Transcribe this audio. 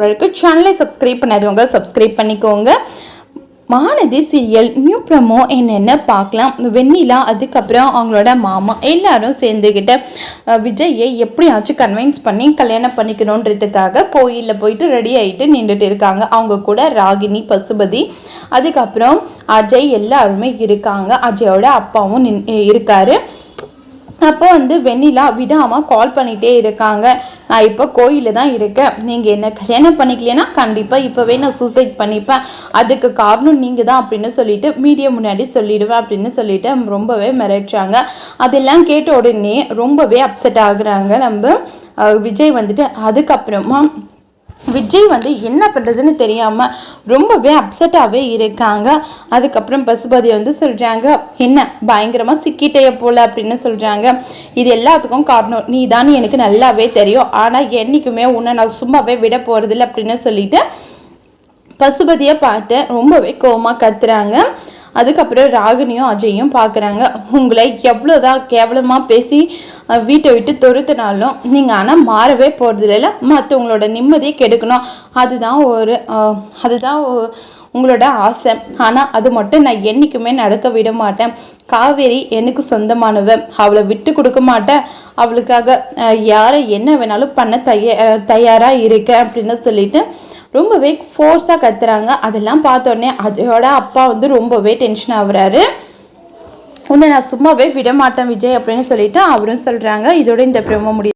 வரைக்கும் சேனலை சப்ஸ்கிரைப் பண்ணாதவங்க சப்ஸ்கிரைப் பண்ணிக்கோங்க. மகாநதி சீரியல் நியூ ப்ரமோ என்னென்ன பார்க்கலாம்? வெண்ணிலா அதுக்கப்புறம் அவங்களோட மாமா எல்லாரும் சேர்ந்துக்கிட்ட விஜயை எப்படியாச்சும் கன்வின்ஸ் பண்ணி கல்யாணம் பண்ணிக்கணுன்றதுக்காக கோயிலில் போயிட்டு ரெடி ஆகிட்டு நின்றுட்டு இருக்காங்க. அவங்க கூட ராகினி பசுபதி அதுக்கப்புறம் அஜய் எல்லாருமே இருக்காங்க. அஜயோட அப்பாவும் நின் இருக்காரு. அப்போ வந்து வெண்ணிலா விடாமல் கால் பண்ணிகிட்டே இருக்காங்க. நான் இப்போ கோயிலில் தான் இருக்கேன். நீங்கள் என்ன கல்யாணம் பண்ணிக்கலைன்னா கண்டிப்பாக இப்போவே நான் சூசைட் பண்ணிப்பேன். அதுக்கு காரணம் நீங்கள் தான் அப்படின்னு சொல்லிட்டு மீடியா முன்னாடி சொல்லிடுவேன் அப்படின்னு சொல்லிட்டு ரொம்பவே மிரட்டுறாங்க. அதெல்லாம் கேட்ட உடனே ரொம்பவே அப்செட் ஆகுறாங்க நம்ம. விஜய் வந்துட்டு அதுக்கப்புறமா விஜய் வந்து என்ன பண்ணுறதுன்னு தெரியாமல் ரொம்பவே அப்செட்டாகவே இருக்காங்க. அதுக்கப்புறம் பசுபதி வந்து சொல்கிறாங்க என்ன பயங்கரமாக சிக்கிட்டே போல அப்படின்னு சொல்கிறாங்க இது எல்லாத்துக்கும் காரணம் நீ தான் எனக்கு நல்லாவே தெரியும். ஆனால் என்றைக்குமே உன்னை நான் சும்மாவே விட போகிறதில்ல அப்படின்னு சொல்லிட்டு பசுபதியை பார்த்து ரொம்பவே கோவமாக கத்துறாங்க. அதுக்கப்புறம் ராகினியும் அஜயும் பார்க்குறாங்க. உங்களை எவ்வளோதான் கேவலமாக பேசி வீட்டை விட்டு துரத்துனாலும் நீங்கள் ஆனால் மாறவே போகிறது இல்லை மற்றவங்களோட நிம்மதியை கெடுக்கணும். அதுதான் ஒரு அதுதான் உங்களோட ஆசை. ஆனால் அது மட்டும் நான் என்றைக்குமே நடக்க விட மாட்டேன். காவேரி எனக்கு சொந்தமானவ. அவளை விட்டு கொடுக்க மாட்டேன். அவளுக்காக யாரை என்ன வேணாலும் பண்ண தய தயாராக இருக்கேன் அப்படின்னு சொல்லிட்டு ரொம்பவே ஃபோர்ஸாக கத்துறாங்க. அதெல்லாம் பார்த்தோன்னே அதோட அப்பா வந்து ரொம்பவே டென்ஷன் ஆகுறாரு. உன்னை நான் சும்மாவே விட மாட்டேன் விஜய் அப்படின்னு சொல்லிட்டு அவரும் சொல்கிறாங்க இதோட இந்த பிரம்ம முடியும்